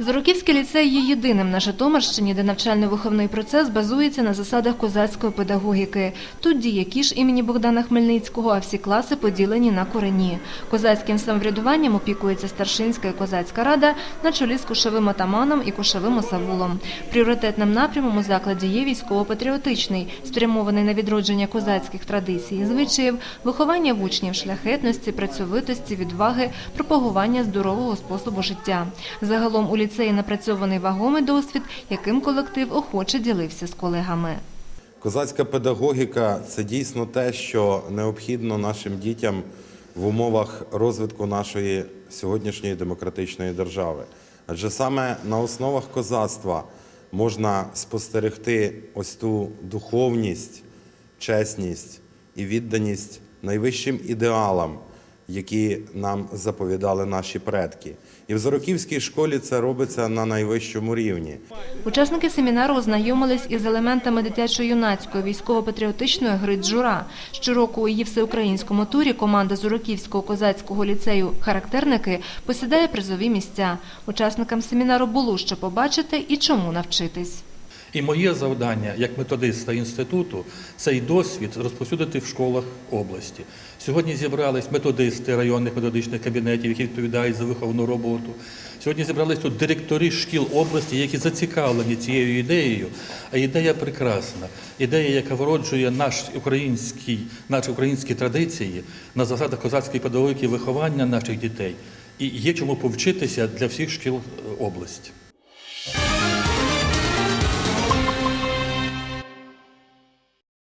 Зороківський ліцей є єдиним на Житомирщині, де навчально-виховний процес базується на засадах козацької педагогіки. Тут діє кіш імені Богдана Хмельницького, а всі класи поділені на корені. Козацьким самоврядуванням опікується старшинська і козацька рада на чолі з кушовим атаманом і кушовим осавулом. Пріоритетним напрямом у закладі є військово-патріотичний, спрямований на відродження козацьких традицій і звичаїв, виховання в учнів шляхетності, працьовитості, відваги, пропагування здорового способу життя. Загалом у ліцеї напрацьований вагомий досвід, яким колектив охоче ділився з колегами. Козацька педагогіка це дійсно те, що необхідно нашим дітям в умовах розвитку нашої сьогоднішньої демократичної держави. Адже саме на основах козацтва можна спостерегти ось ту духовність, чесність і відданість найвищим ідеалам, які нам заповідали наші предки. І в Зороківській школі це робиться на найвищому рівні. Учасники семінару ознайомились із елементами дитячо-юнацької військово-патріотичної гри «Джура». Щороку у її всеукраїнському турі команда Зуроківського козацького ліцею «Характерники» посідає призові місця. Учасникам семінару було що побачити і чому навчитись. І моє завдання як методиста інституту цей досвід розповсюдити в школах області. Сьогодні зібрались методисти районних методичних кабінетів, які відповідають за виховну роботу. Сьогодні зібрались тут директори шкіл області, які зацікавлені цією ідеєю. А ідея прекрасна. Ідея, яка вироджує наш український, наші українські традиції на засадах козацької педагогіки виховання наших дітей. І є чому повчитися для всіх шкіл е, області.